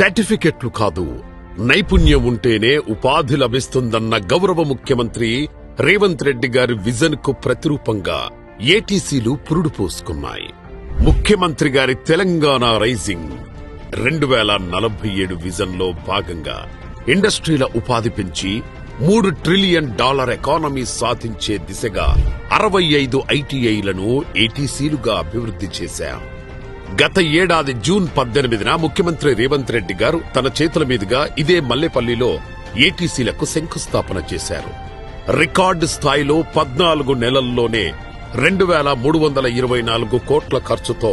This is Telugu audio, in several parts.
సర్టిఫికెట్లు కాదు. నైపుణ్యం ఉంటేనే ఉపాధి లభిస్తుందన్న గౌరవ ముఖ్యమంత్రి రేవంత్ రెడ్డి గారి విజన్కు ప్రతిరూపంగా ఏటీసీలు పురుడు పోసుకున్నాయి. ముఖ్యమంత్రి గారి తెలంగాణ రైజింగ్ రెండు వేల నలభై ఏడు విజన్లో భాగంగా ఇండస్ట్రీల ఉపాధి పెంచి మూడు ట్రిలియన్ డాలర్ ఎకానమీ సాధించే దిశగా అరవై ఐదు ఐటీఐలను ఏటీసీలుగా అభివృద్ధి చేశాం. గత ఏడాది జూన్ పద్దెనిమిదిన ముఖ్యమంత్రి రేవంత్ రెడ్డి గారు తన చేతుల మీదుగా ఇదే మల్లెపల్లిలో ఏటీసీలకు శంకుస్థాపన చేశారు. రికార్డు స్థాయిలో పద్నాలుగు నెలల్లోనే రెండు వేల మూడు వందల ఇరవై నాలుగు కోట్ల ఖర్చుతో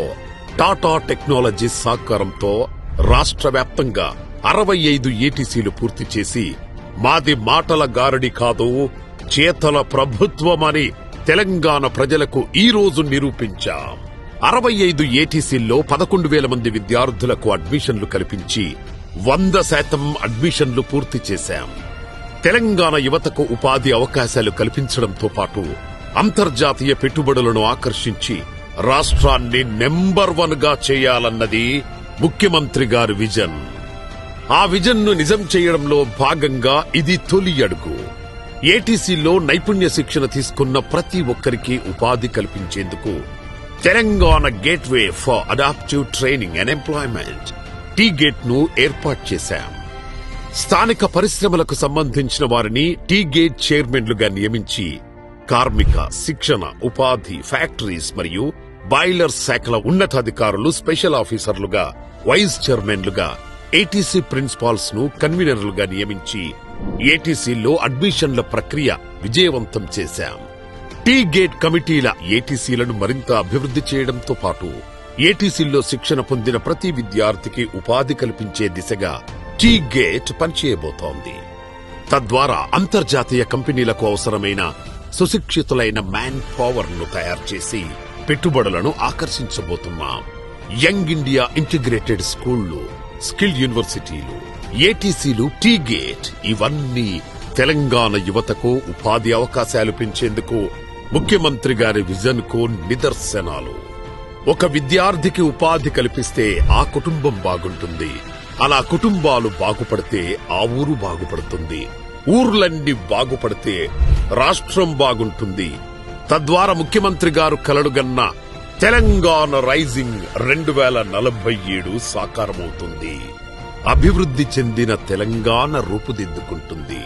టాటా టెక్నాలజీ సహకారంతో రాష్ట్ర వ్యాప్తంగా అరవై ఐదు ఏటీసీలు పూర్తి చేసి మాది మాటల గారడి కాదు చేతల ప్రభుత్వమని తెలంగాణ ప్రజలకు ఈ రోజు నిరూపించాం. అరవై ఐదు ఏటీసీల్లో పదకొండు వేల మంది విద్యార్థులకు అడ్మిషన్లు కల్పించి వంద శాతం అడ్మిషన్లు పూర్తి చేశాం. తెలంగాణ యువతకు ఉపాధి అవకాశాలు కల్పించడంతో పాటు అంతర్జాతీయ పెట్టుబడులను ఆకర్షించి రాష్ట్రాన్ని నెంబర్ వన్గా చేయాలన్నది ముఖ్యమంత్రి గారి విజన్. ఆ విజన్ను నిజం చేయడంలో భాగంగా ఇది తొలి అడుగు. ఏటీసీలో నైపుణ్య శిక్షణ తీసుకున్న ప్రతి ఒక్కరికి ఉపాధి కల్పించేందుకు Telangana gateway for adaptive training and employment. T గేట్ను ఏర్పాటు చేశాం. స్థానిక పరిశ్రమలకు సంబంధించిన వారిని టీ గేట్ చైర్మన్లుగా నియమించి కార్మిక శిక్షణ ఉపాధి ఫ్యాక్టరీస్ మరియు బాయిలర్ శాఖల ఉన్నతాధికారులు స్పెషల్ ఆఫీసర్లుగా వైస్ చైర్మన్లుగా ఏటీసీ ప్రిన్సిపాల్స్ను కన్వీనర్లుగా నియమించి ఏటీసీలో అడ్మిషన్ల ప్రక్రియ విజయవంతం చేశాం. టీ గేట్ కమిటీల ఏటీసీలను మరింత అభివృద్ధి చేయడంతో పాటు ఏటీసీల్లో శిక్షణ పొందిన ప్రతి విద్యార్థికి ఉపాధి కల్పించే దిశగా టీ గేట్ పనిచేయబోతోంది. తద్వారా అంతర్జాతీయ కంపెనీలకు అవసరమైన సుశిక్షితులైన మ్యాన్ పవర్ను తయారు చేసి పెట్టుబడులను ఆకర్షించబోతున్నాం. యంగ్ ఇండియా ఇంటిగ్రేటెడ్ స్కూళ్ళు స్కిల్ యూనివర్సిటీలు ఏటీసీలు టీ గేట్ ఇవన్నీ తెలంగాణ యువతకు ఉపాధి అవకాశాలు పెంచేందుకు ముఖ్యమంత్రి గారి విజన్కు నిదర్శనాలు. ఒక విద్యార్థికి ఉపాధి కల్పిస్తే ఆ కుటుంబం బాగుంటుంది. అలా కుటుంబాలు బాగుపడితే ఆ ఊరు బాగుపడుతుంది. ఊర్లన్నీ బాగుపడితే రాష్ట్రం బాగుంటుంది. తద్వారా ముఖ్యమంత్రి గారు కలలుగన్న తెలంగాణ రైజింగ్ రెండు వేల నలభై ఏడు సాకారమవుతుంది. అభివృద్ధి చెందిన తెలంగాణ రూపుదిద్దుకుంటుంది.